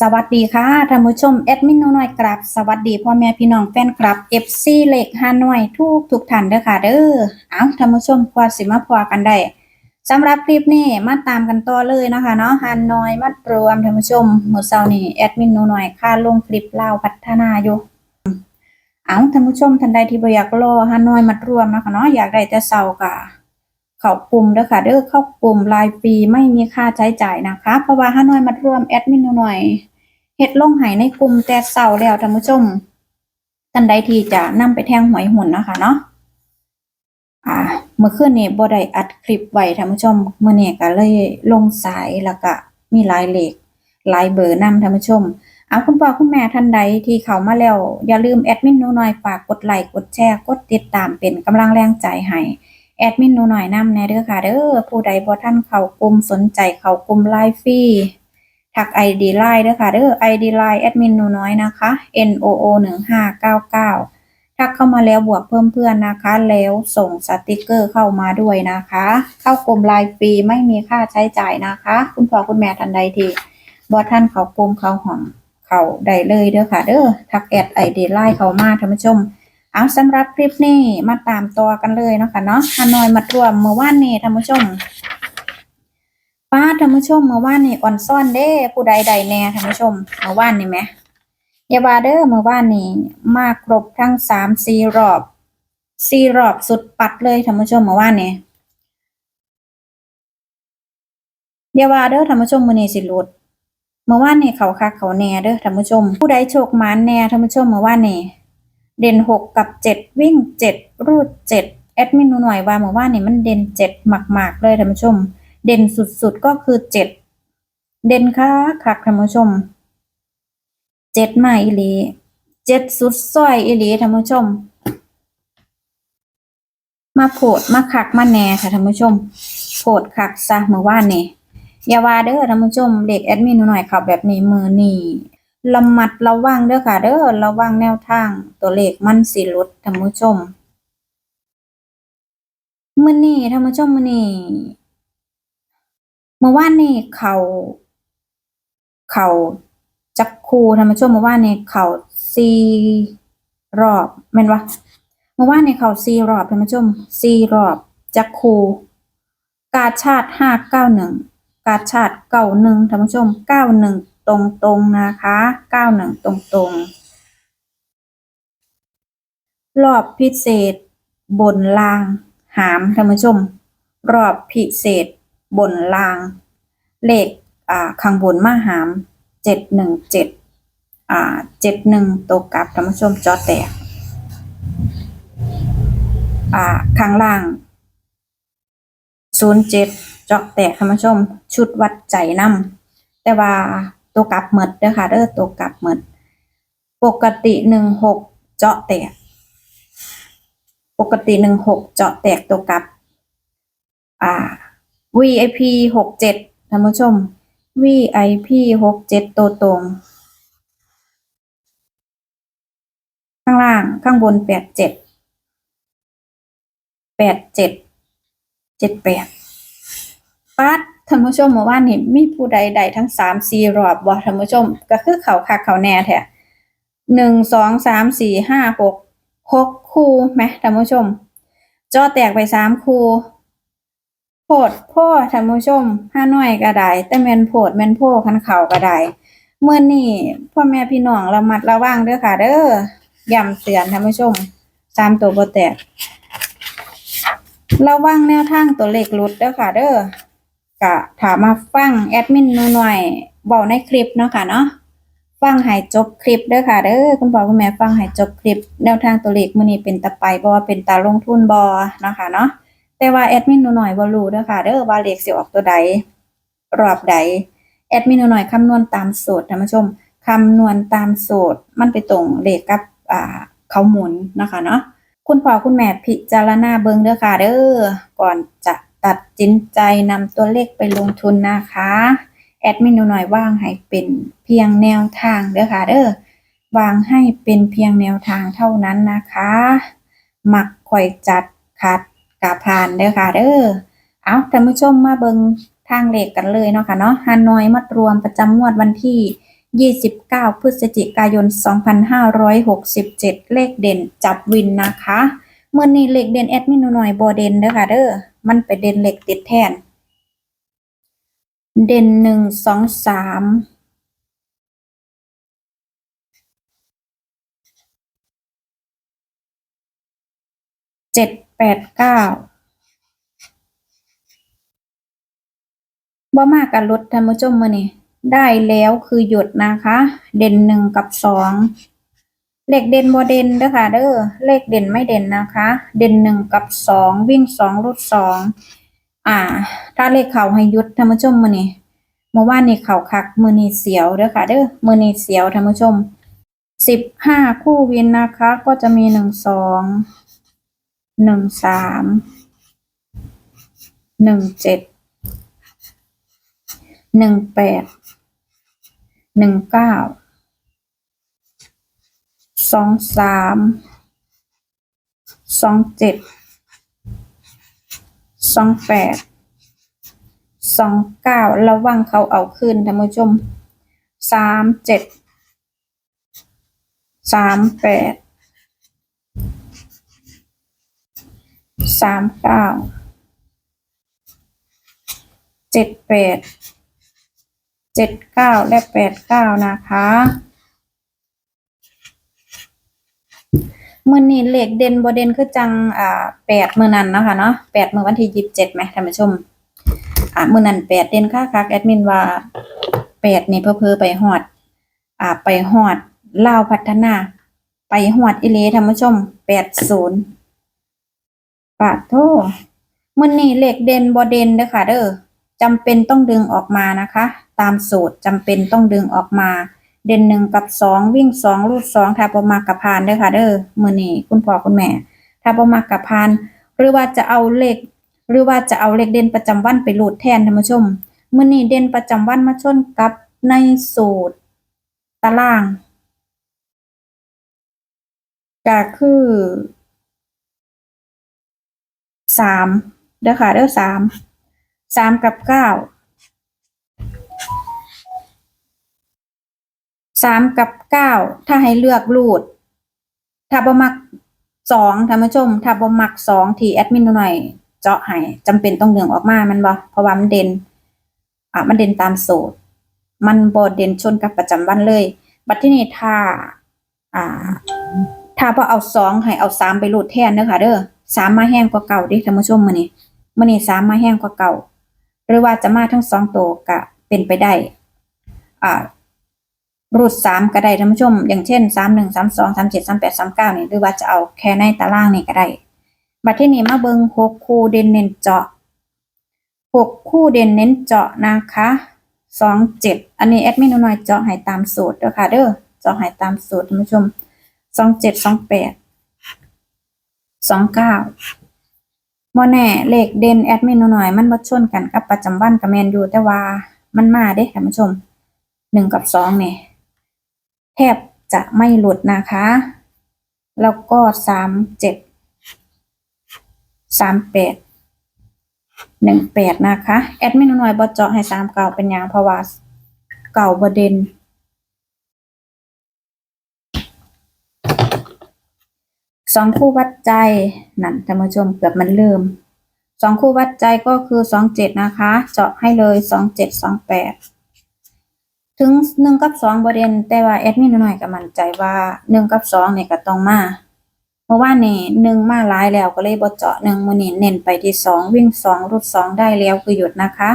สวัสดีค่ะท่านผู้ชมแอดมินน้อยกราบสวัสดีพ่อแม่พี่น้องแฟนคลับ FC เล็กฮานอยทุกทุกท่านเด้อค่ะเด้อเอาท่านผู้ชมกว่าสิมาพอกันได้สำหรับคลิปนี้มาตามกันต่อเลยนะคะเนาะฮานอยมัดรวมท่านผู้ชมเมื่อเช้านี้แอดมินน้อยค่าลงคลิปเล่าพัฒนาอยู่เอาท่านผู้ชมท่านใดที่บ่อยากรอฮานอยมัดรวมนะคะเนาะอยากได้แต่เช้ากะ เข้ากลุ่มเด้อค่ะเด้อเข้ากลุ่มรายปีไม่มีค่าใช้จ่ายนะคะ เพราะว่าฮานอยมัดรวมแอดมินหน่อยเฮ็ดลงหายในกลุ่มแต่เช้าแล้วท่านผู้ชมท่านใดที่จะนำไปแทงหวยหุ่นนะคะเนาะอ่าเมื่อคืนนี้บ่ได้อัดคลิปไว้ท่านผู้ชมเมื้อนี้ก็เลยลงสายแล้วก็มีหลายเลขหลายเบอร์นำท่านผู้ชมเอาคุณพ่อคุณแม่ท่านใดที่เข้ามาแล้ว อย่าลืมแอดมินหนูน้อยฝากกดไลค์กดแชร์กดติดตามเป็นกำลังแรงใจให้ แอดมินหนูหน่อยนำแน่เด้อค่ะเด้อผู้ใดบ่ทันเข้ากลุ่มสนใจเข้ากลุ่มไลฟ์ฟรีทัก ID ไลน์เด้อค่ะเด้อ ID ไลน์แอดมินหนูน้อยนะคะ N O O 1599ทักเข้ามาแล้วบวกเพิ่มเพื่อนนะคะ แล้วส่งสติกเกอร์เข้ามาด้วยนะคะ เข้ากลุ่มไลฟ์ฟรีไม่มีค่าใช้จ่ายนะคะ คุณพ่อคุณแม่ท่านใดทีบ่ทันเข้ากลุ่มเข้าห้องเข้าได้เลยเด้อค่ะเด้อทักแอด ID ไลน์เข้ามาท่านผู้ชม เอาสำหรับคลิปนี้มาตามต่อกันเลยเนาะค่ะเนาะฮานอยมารวมเมื่อวานนี้ท่านผู้ชมป้าท่านผู้ชมเมื่อวานนี้อ่อนซ่อนเด้ผู้ใดใดแน่ท่านผู้ชมเมื่อวานนี้ไหมอย่าว่าเด้อเมื่อวานนี้มาครบทั้งสามสี่รอบสี่รอบสุดปัดเลยท่านผู้ชมเมื่อวานนี้อย่าว่าเด้อท่านผู้ชมมือนี้สิหลุดเมื่อวานนี้เขาคักเขาแน่เด้อท่านผู้ชม ผู้ใดโชคมานแน่ท่านผู้ชมเมื่อวานนี้ เด่นหกกับเจ็ดวิ่งเจ็ดรูดเจ็ดแอดมินหนูหน่อยว่าเมื่อวานนี่มันเด่นเจ็ดมาก ๆ เลยท่านผู้ชม เด่นสุดๆก็คือเจ็ดเด่นค่ะคักท่านผู้ชมเจ็ดมาอีหลีเจ็ดสุดซ้อยอีหลีท่านผู้ชม มาโผดมาคักมาแหน่ค่ะท่านผู้ชมโผดคักซะเมื่อวานนี่อย่าว่าเด้อท่านผู้ชมเด็กแอดมินหนูหน่อยเขาแบบนี้มือนี่ ระมัดระวังเด้อค่ะ เด้อระวังแนวทางตัวเลขมันสิลดท่านผู้ชมมื้อนี้ท่านผู้ชมมื้อนี้เมื่อวานนี้เขาเขาจักคูท่านผู้ชมเมื่อวานนี้เขาสี่รอบแม่นวะเมื่อวานนี้เขาสี่รอบท่านผู้ชมสี่รอบจักคูกาชาติห้าเก้าหนึ่งกาชาติเก้าหนึ่งท่านผู้ชมเก้าหนึ่ง ตรงตรงๆนะคะเก้าหนึ่งตรงตรงๆ รอบพิเศษ บนลาง หามท่านผู้ชม รอบพิเศษ บนลาง เลขอ่าข้างบนมาหามเจ็ดหนึ่งเจ็ดอ่าเจ็ดหนึ่งตัวกลับท่านผู้ชมจอแตกอ่าข้างล่างศูนย์เจ็ดจาะแตกท่านผู้ชม ชุดวัดใจนำแต่ว่า ตัวกลับหมดเด้อค่ะเด้อตัวกลับหมดปกติหนึ่งหกเจาะแตก ปกติหนึ่งหกเจาะแตกตัวกลับ อ่า VIP หกเจ็ดท่านผู้ชม VIP หกเจ็ดตัวตรง ข้างล่างข้างบนแปดเจ็ดแปดเจ็ดเจ็ดแปดปัด ท่านผู้ชมเมื่อวานนี้มีผู้ใดใดทั้งสามสี่รอบบ่ท่านผู้ชม ก็คือเขาคักเขาแน่แท้หนึ่งสองสามสี่ห้าหกหกคู่ไหมท่านผู้ชมจอแตกไปสามคู่โพดพ่อท่านผู้ชมห้าน้อยก็ได้แต่แม่นโพดแม่นโพคันเข่าก็ได้เมื่อนี้พ่อแม่พี่น้องระมัดระวังเด้อค่ะ เด้อย้ำเตือนท่านผู้ชมสามตัวบ่แตกระวังแนวทางตัวเลขหลุดเด้อค่ะ เด้อ ก็ถามมาฟังแอดมินหนูหน่อยเบาในคลิปเนาะค่ะเนาะฟังให้จบคลิปเด้อค่ะเด้อคุณพ่อคุณแม่ฟังให้จบคลิป แนวทางตัวเลขมื้อนี้เป็นตะไปบ่าเป็นตาลงทุนบ่เนาะค่ะเนาะแต่ว่าแอดมินหนูหน่อยบ่รู้เด้อค่ะเด้อว่าเลขสิออกตัวใดรอบใดแอดมินหนูหน่อยคำนวณตามสูตรท่านผู้ชมคำนวณตามสูตรมันไปตรงเลขกับอ่าเขาหมุนนะคะเนาะคุณพ่อคุณแม่พิจารณาเบิ่งเด้อค่ะเด้อก่อนจะ ตัดสินใจนำตัวเลขไปลงทุนนะคะ แอดมินหนูหน่อยว่างให้เป็นเพียงแนวทางเด้อค่ะเด้อวางให้เป็นเพียงแนวทางเท่านั้นนะคะหมักข่อยจัดคัดกาพานเด้อค่ะเด้อเอาท่านผู้ชมมาเบิงทางเลขกันเลยเนาะค่ะเนาะฮานอยมัดรวมประจำงวดวันที่ 29 พฤศจิกายน 2567 เลขเด่นจับวินนะคะ เมื่อนี้เลขเด่นแอดมินหน่อยบ่เด่นเด้อค่ะเด้อมันไปเด่นเหลขติดแทน เด่นหนึ่งสองสามเจ็ดแปดเก้าบ่มากกับลดท่านผู้ชมมื้อนี้ได้แล้วคือหยุดนะคะ เด่นหนึ่งกับสอง เลขเด่นบ่เด่นเด้อค่ะเด้อเลขเด่นไม่เด่นนะคะ เด่นหนึ่งกับสองวิ่งสองรูดสองอ่า ถ้าเลขเข่าให้ยุดท่านผู้ชมมือนี้เมื่อวานนี่เข่าคักมือนี้เสียวเด้อค่ะ เด้อมือนี้เสียวท่านผู้ชมสิบห้าคู่วินนะคะ ก็จะมีหนึ่งสองหนึ่งสามหนึ่งเจ็ดหนึ่งแปดหนึ่งเก้า สองสามสองเจ็ดสองแปดสองเก้าระวังเขาเอาขึ้นท่านผู้ชมสามเจ็ดสามแปดสามเก้าเจ็ดแปดเจ็ดเก้าและแปดเก้านะคะ มื่อนี้เลขเด่นบ่เด่นคือจังอ่าแปดมื้อนั้นเนาะคะเนาะแปดมื้อวันที่ยี่สิบเจ็ดไหมท่านผู้ชม อ่ามื้อนั้นแปดเด่นค่ะคักแอดมินว่าแปดนี่เพ้อไปฮอด อ่า ไปฮอดเล่าพัฒนา ไปฮอดอีหลีท่านผู้ชมแปดศูนย์ปาโทมื้อนี้เลขเด่นบ่เด่นเด้อค่ะเด้อจำเป็นต้องดึงออกมานะคะ ตามสูตรจำเป็นต้องดึงออกมา เด่นหนึ่งกับสองวิ่งสองรูดสองถ้าประมากับพานเด้อค่ะ เด้อมือนี้คุณพ่อคุณแม่ ถ้าประมากับพาน หรือว่าจะเอาเลข หรือว่าจะเอาเลขเด่นประจำวันไปรูดแทนท่านผู้ชมมือนี้เด่นประจำวันมาชนกับในสูตรตารางก็คือสามเด้อค่ะเด้อสามสามกับเก้า สามกับเก้าถ้าให้เลือกรูดถ้าบ่มักสองท่านผู้ชม ถ้าบ่มักสองที่แอดมินหน่อย เจาะให้จำเป็นต้องดึงออกมามันบ่เพราะว่ามันเด่นอะมันเด่นตามสูตร มันบ่เด่นชนกับประจำวันเลย บัดที่นี่ถ้า อ่า ถ้าพอเอาสองให้เอาสามไปรูดแทนเด้อค่ะ เด้อสามมาแห้งกว่าเก่าดิท่านผู้ชมมื้อนี้มื้อนี้สามมาแห้งกว่าเก่า หรือว่าจะมาทั้งสองตัวก็เป็นไปได้ อ่า รูดสามก็ได้ท่านผู้ชม อย่างเช่นสามหนึ่งสามสองสามเจ็ดสามแปดสามเก้านี่หรือว่าจะเอาแค่ในตารางนี่ก็ได้บัดที่นี้มาเบิงหกคู่เด่นเน้นเจาะหกคู่เด่นเน้นเจาะนะคะสองเจ็ดอันนี้แอดมินหน่อยเจาะให้ตามสูตรเด้อค่ะเด้อเจาะให้ตามสูตรท่านผู้ชมสองเจ็ดสองแปดสองเก้าโมแน่เลขเด่นแอดมินหน่อยมันบ่ชนกันกับประจำวันกับแมนอยู่แต่ว่ามันมาเด้ท่านผู้ชมหนึ่งกับสองเนี่ย แทบจะไม่หลุดนะคะ แล้วก็สามเจ็ดสามแปดหนึ่งแปดนะคะ แอดมินหน่อยบอเจาะให้สามเก่าเป็นอย่างเพราะว่าเก่าบเด่นสองคู่วัดใจนั่นท่านผู้ชมเกือบมันลืมสองคู่วัดใจก็คือสองเจ็ดนะคะ เจาะให้เลยสองเจ็ดสองแปด ถึงหนึ่งกับสองประเด็นแต่ว่าแอดมินหน่อยก็มั่นใจว่าหนึ่งกับสองเนี่ยก็ต้องมาเมื่อวานนี่หนึ่งมาหลายแล้วก็เลยบ่เจาะหนึ่งมื้อนี้เน้นไปที่สองวิ่งสองรุดสองได้แล้วคือหยุดนะคะ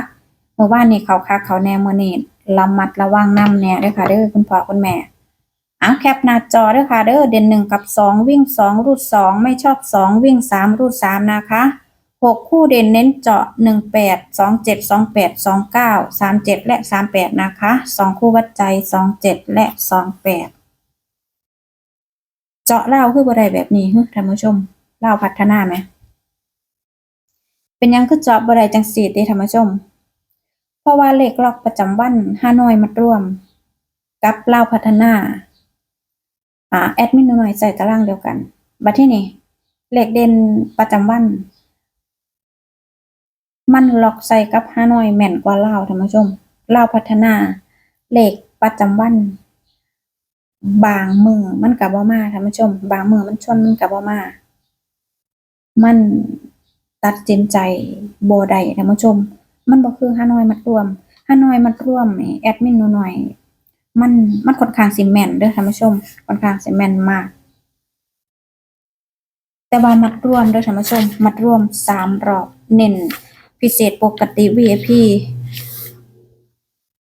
เมื่อวานนี่เขาคักเขาแน่มื้อนี้ระมัดระวังนำแน่เด้อค่ะเด้อคุณพ่อคุณแม่อะแคปหน้าจอเด้อค่ะเด้อเด่นหนึ่งกับสองวิ่งสองรูดสองไม่ชอบสองวิ่งสามรูดสามนะคะ หกคู่เด่นเน้นเจาะหนึ่งแปดสองเจ็ดสองแปดสองเก้าสามเจ็ดและสามแปดนะคะสองคู่วัดใจสองเจ็ดและสองแปดเจาะเล่าคือบ่ได้แบบนี้ฮึท่านผู้ชมเล่าพัฒนาไหมเป็นยังคือเจาะบ่ได้จังสีเด้ท่านผู้ชม เพราะว่าเลขล็อกประจำวันห้าน้อยมาร่วม กับเล่าพัฒนาอ่าแอดมินหน่อยใส่ตารางเดียวกันบัดที่นี่เลขเด่นประจำวัน มันล็อกใส่กับห้านอยแม่นกว่าเล่าวท่านผู้ชมเล่าวพัฒนาเลขประจำวัน บางมือมันกับบ่มาท่านผู้ชม บางมือมันชนมันกับบ่มา มันตัดสินใจบ่ได้ท่านผู้ชม มันบ่คือฮานอยมัดรวมฮานอยมัดรวมแอดมินหนูหน่อยมันมันค่อนข้างสิแมนเด้อท่านผู้ชมค่อนข้างสิแมนมาก แต่ว่ามัดรวมเด้อท่านผู้ชม มัดรวมสามรอบเน้น พิเศษปกติ VIP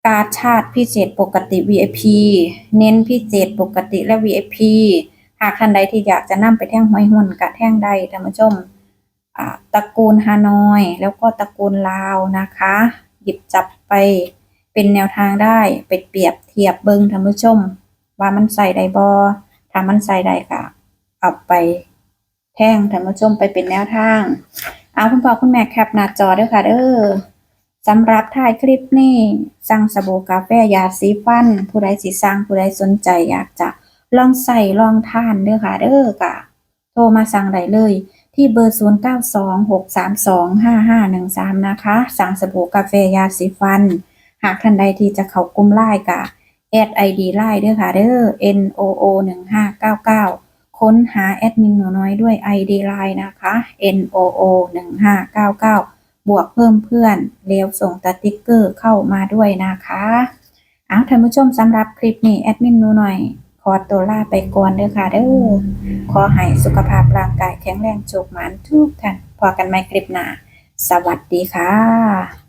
การดชาติพิเศษปกติ VIP เน้นพิเศษปกติและ VIP หากท่านใดที่อยากจะนำไปแท่งหอยหุ่นกะแท่งใดท่านผู้ชมอ่าตระกูลฮานอย แล้วก็ตระกูลลาวนะคะ หยิบจับไปเป็นแนวทางได้ไปเปรียบเทียบเบิงท่านผู้ชม ว่ามันใส่ได้บ่ถ้ามันใส่ได้ก็เอาไปแท่งท่านผู้ชมไปเป็นแนวทาง เอาคุณพ่อคุณแม่แคปหน้าจอด้อค่ะเด้อสำหรับท้ายคลิปนี้สั่งสบู่กาแฟยาสีฟัน ผู้ใดสิสั่งผู้ใดสนใจอยากจะลองใส่ลองทานเด้อค่ะเด้อกะ โทรมาสั่งได้เลย ที่เบอร์ 0926325513 นะคะ สั่งสบู่กาแฟยาสีฟัน หากท่านใดที่จะเข้ากลุ่มไลน์กะแอดไอดีไลน์ด้วยค่ะเด้อ NOO 1599 ค้นหาแอดมินหนูน้อยด้วย ID ไลน์นะคะ NOO 1599 บวกเพิ่มเพื่อนเลี้ยวส่งสติ๊กเกอร์เข้ามาด้วยนะคะเอาวท่านผู้ชมสำหรับคลิปนี้แอดมินหนูหน่อยขอตัวลาไปก่อนเด้อค่ะเด้อขอให้สุขภาพร่างกายแข็งแรงโชคหมานทุกท่านพอกันใหม่คลิปหน้า สวัสดีค่ะ